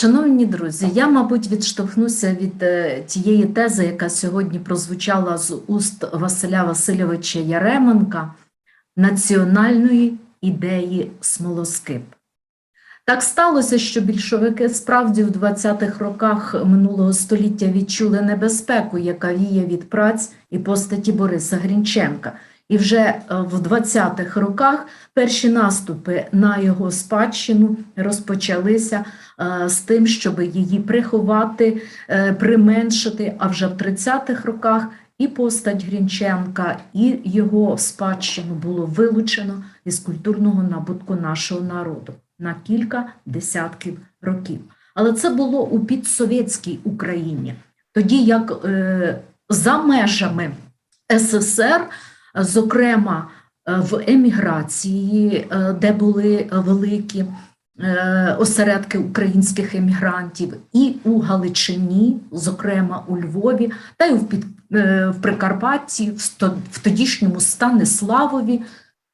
Шановні друзі, я, мабуть, відштовхнуся від е, тієї тези, яка сьогодні прозвучала з уст Василя Васильовича Яременка національної ідеї смолоскип. Так сталося, що більшовики справді в 20-х роках минулого століття відчули небезпеку, яка віє від праць і постаті Бориса Грінченка. І вже е, в 20-х роках перші наступи на його спадщину розпочалися з тим, щоб її приховати, е, применшити. А вже в 30-х роках і постать Грінченка, і його спадщину було вилучено із культурного набутку нашого народу на кілька десятків років. Але це було у підсовєтській Україні, тоді як е, за межами СССР, зокрема е, в еміграції, е, де були великі е, осередки українських емігрантів, і у Галичині, зокрема у Львові, та й е, в Прикарпатті, в, тодішньому Станиславові,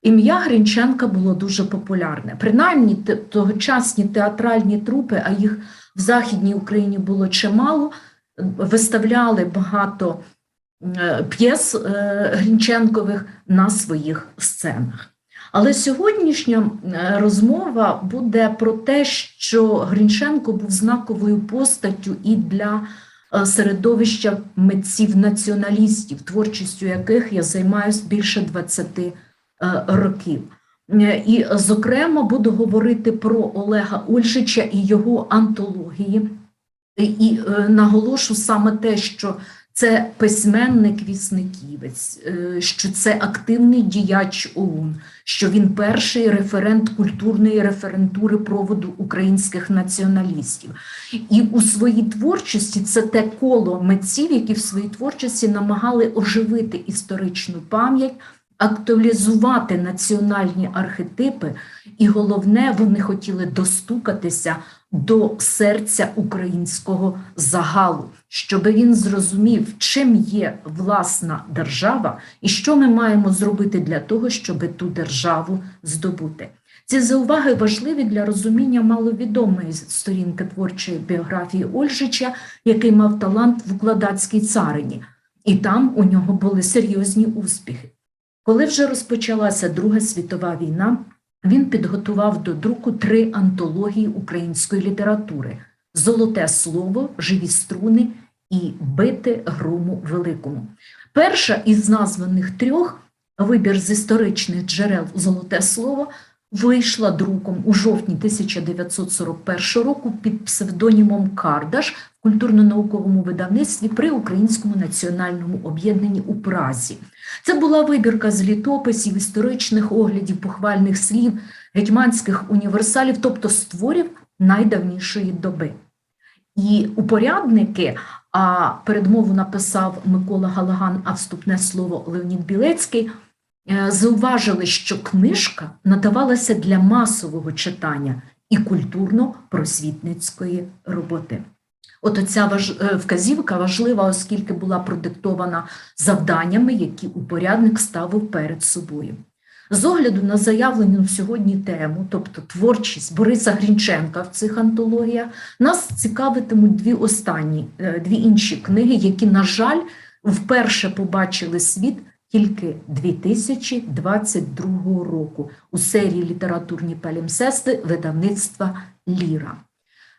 ім'я Гринченка було дуже популярне. Принаймні тогочасні театральні трупи, а їх в Західній Україні було чимало, виставляли багато е, п'єс е, Грінченкових на своїх сценах. Але сьогоднішня е, розмова буде про те, що Грінченко був знаковою постаттю і для е, середовища митців-націоналістів, творчістю яких я займаюся більше 20 е, років. І, зокрема, буду говорити про Олега Ольжича і його антології. І- наголошу саме те, що це письменник-вісниківець, е, що це активний діяч ОУН, що він перший референт культурної референтури проводу українських націоналістів. І у своїй творчості це те коло митців, які в своїй творчості намагали оживити історичну пам'ять, актуалізувати національні архетипи, і головне, вони хотіли достукатися до серця українського загалу, щоб він зрозумів, чим є власна держава і що ми маємо зробити для того, щоб ту державу здобути. Ці зауваги важливі для розуміння маловідомої сторінки творчої біографії Ольжича, який мав талант в укладацькій царині, і там у нього були серйозні успіхи. Коли вже розпочалася Друга світова війна, він підготував до друку три антології української літератури: Золоте слово, Живі струни і Бити грому великому. Перша із названих трьох вибір з історичних джерел Золоте слово вийшла друком у жовтні 1941 року під псевдонімом Кардаш культурно-науковому видавництві при Українському національному об'єднанні у Празі. Це була вибірка з літописів, історичних оглядів, похвальних слів, гетьманських універсалів, тобто з творів найдавнішої доби. І упорядники, а передмову написав Микола Галаган, а вступне слово Леонід Білецький, е, зауважили, що книжка надавалася для масового читання і культурно-просвітницької роботи. От оця важ... е, вказівка важлива, оскільки була продиктована завданнями, які упорядник ставив перед собою. З огляду на заявлену сьогодні тему, тобто творчість Бориса Грінченка в цих антологіях, нас цікавитимуть дві останні, е, дві інші книги, які, на жаль, вперше побачили світ тільки 2022 року у серії літературні палімсести видавництва Ліра.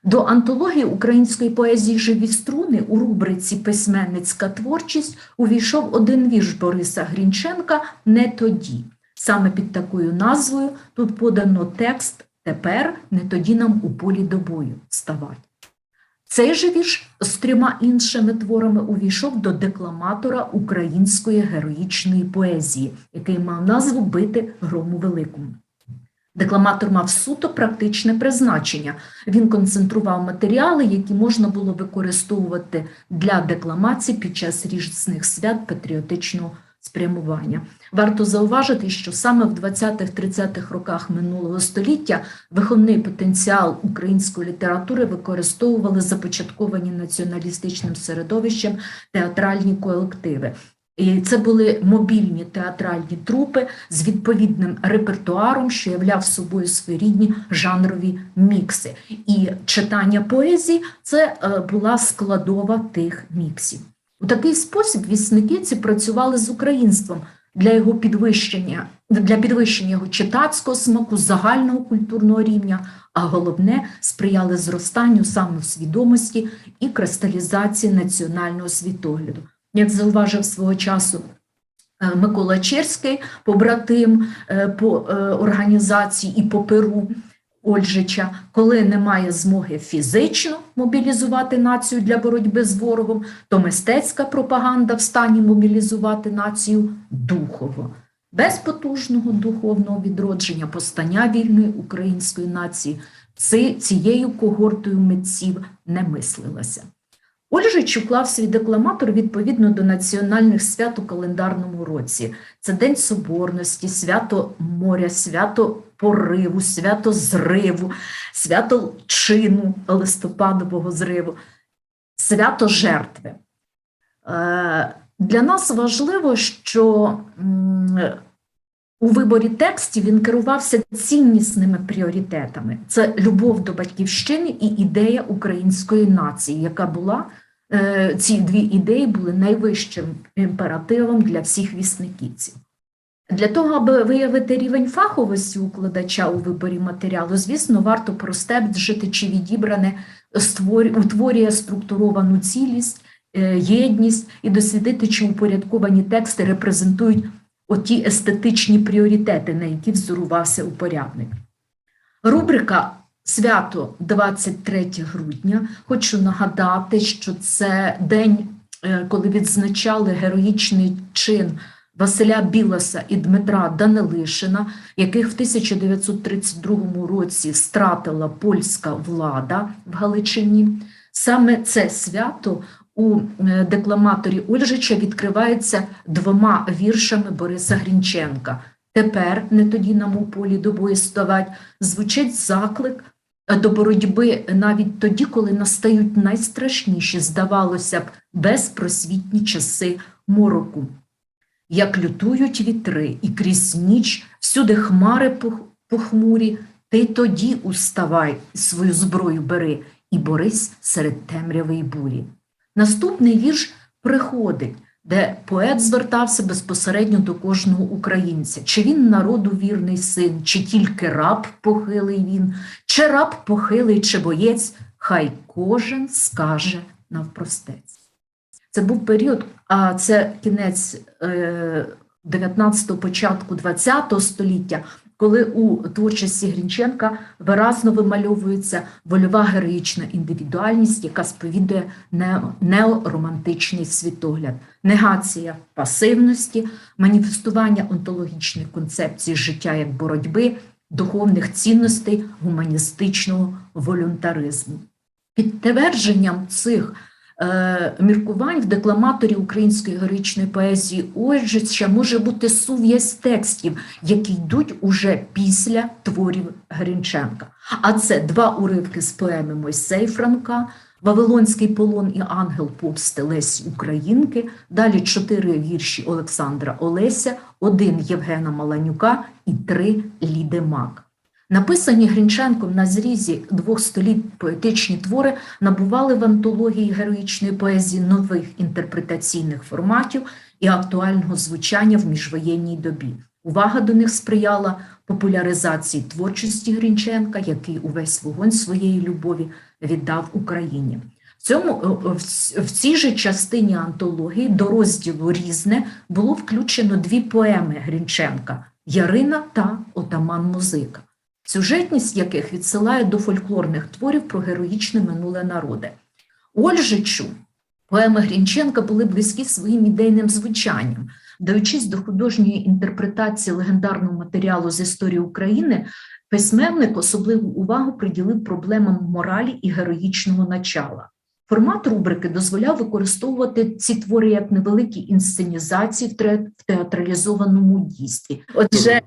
До антології української поезії Живі струни у рубриці Письменницька творчість увійшов один вірш Бориса Грінченка Не тоді. Саме під такою назвою тут подано текст Тепер не тоді нам у полі до бою ставать. Цей же вірш з трьома іншими творами увійшов до декламатора української героїчної поезії, який мав назву Бити грому великому. Декламатор мав суто практичне призначення. Він концентрував матеріали, які можна було використовувати для декламації під час різних свят патріотичного спрямування. Варто зауважити, що саме в 20-30-х роках минулого століття виховний потенціал української літератури використовували започатковані націоналістичним середовищем театральні колективи. І це були мобільні театральні трупи з відповідним репертуаром, що являв собою своєрідні жанрові мікси. І читання поезії це е, була складова тих міксів. У такий спосіб вісники ці працювали з українством для його підвищення, для підвищення його читацького смаку, загального культурного рівня, а головне сприяли зростанню самосвідомості і кристалізації національного світогляду. Як зауважив свого часу е, Микола Черський, побратим е, по е, організації і по перу Ольжича, коли немає змоги фізично мобілізувати націю для боротьби з ворогом, то мистецька пропаганда в стані мобілізувати націю духово. Без потужного духовного відродження постання вільної української нації цією когортою митців не мислилося. Ольжич уклав свій декламатор відповідно до національних свят у календарному році. Це День Соборності, свято моря, свято пориву, свято зриву, свято чину листопадового зриву, свято жертви. Е, Для нас важливо, що у виборі текстів він керувався ціннісними пріоритетами. Це любов до батьківщини і ідея української нації, яка була е, ці дві ідеї були найвищим імперативом для всіх вісниківців. Для того, аби виявити рівень фаховості укладача у виборі матеріалу, звісно, варто просте вжити чи відібране утворює структуровану цілість, е, єдність і дослідити, чи упорядковані тексти репрезентують оті естетичні пріоритети, на які взорувався упорядник. Рубрика Свято 23 грудня. Хочу нагадати, що це день, е, коли відзначали героїчний чин Василя Білоса і Дмитра Данилишина, яких в 1932 році стратила польська влада в Галичині. Саме це свято у е, декламаторі Ольжича відкривається двома віршами Бориса Грінченка. Тепер, не тоді нам у полі до бою ставать, звучить заклик е, до боротьби навіть тоді, коли настають найстрашніші, здавалося б, безпросвітні часи мороку. Як лютують вітри, і крізь ніч всюди хмари пох- похмурі, ти тоді уставай, свою зброю бери і борись серед темряви й бурі. Наступний вірш приходить, де поет звертався безпосередньо до кожного українця. Чи він народу вірний син, чи тільки раб похилий він, чи раб похилий, чи боєць, хай кожен скаже навпростець. Це був період, а це кінець е, 19-го, початку 20-го століття, коли у творчості Грінченка виразно вимальовується вольова героїчна індивідуальність, яка сповідує неоромантичний світогляд, негація пасивності, маніфестування онтологічної концепції життя як боротьби, духовних цінностей, гуманістичного волюнтаризму. Підтвердженням цих міркувань в декламаторі української героїчної поезії Ольжича може бути сув'язь текстів, які йдуть уже після творів Гринченка. А це два уривки з поеми Мойсей Франка, Вавилонський полон і ангел помсти Лесі Українки, далі чотири вірші Олександра Олеся, один Євгена Маланюка і три Ліди Мак. Написані Грінченком на зрізі двох століть поетичні твори набували в антології героїчної поезії нових інтерпретаційних форматів і актуального звучання в міжвоєнній добі. Увага до них сприяла популяризації творчості Грінченка, який увесь вогонь своєї любові віддав Україні. В цьому е, в в цій же частині антології до розділу Різне було включено дві поеми Грінченка Ярина та Отаман Музика сюжетність яких відсилає до фольклорних творів про героїчне минуле народи. Ольжичу поеми Грінченка були близькі своїм ідейним звучанням. Даючись до художньої інтерпретації легендарного матеріалу з історії України, письменник особливу увагу приділив проблемам моралі і героїчного начала. Формат рубрики дозволяв використовувати ці твори як невеликі інсценізації в театралізованому дійстві. Отже,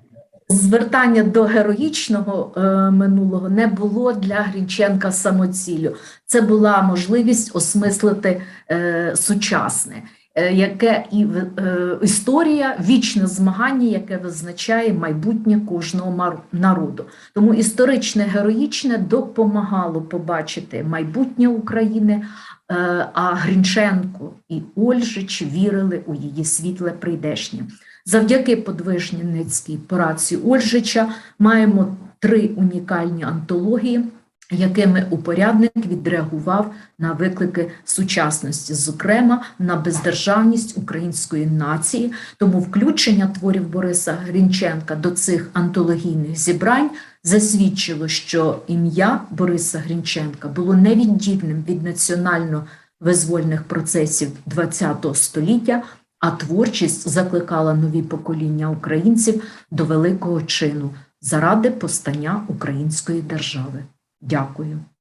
звертання до героїчного е, минулого не було для Грінченка самоціллю. Це була можливість осмислити е, сучасне. е, яке і е, історія, вічне змагання, яке визначає майбутнє кожного народу. Тому історичне героїчне допомагало побачити майбутнє України. е, А Грінченко і Ольжич вірили у її світле прийдешнє. Завдяки подвижницькій праці Ольжича маємо три унікальні антології, якими упорядник відреагував на виклики сучасності, зокрема на бездержавність української нації. Тому включення творів Бориса Грінченка до цих антологійних зібрань засвідчило, що ім'я Бориса Грінченка було невіддільним від національно-визвольних процесів ХХ століття, а творчість закликала нові покоління українців до великого чину заради постання української держави. Дякую.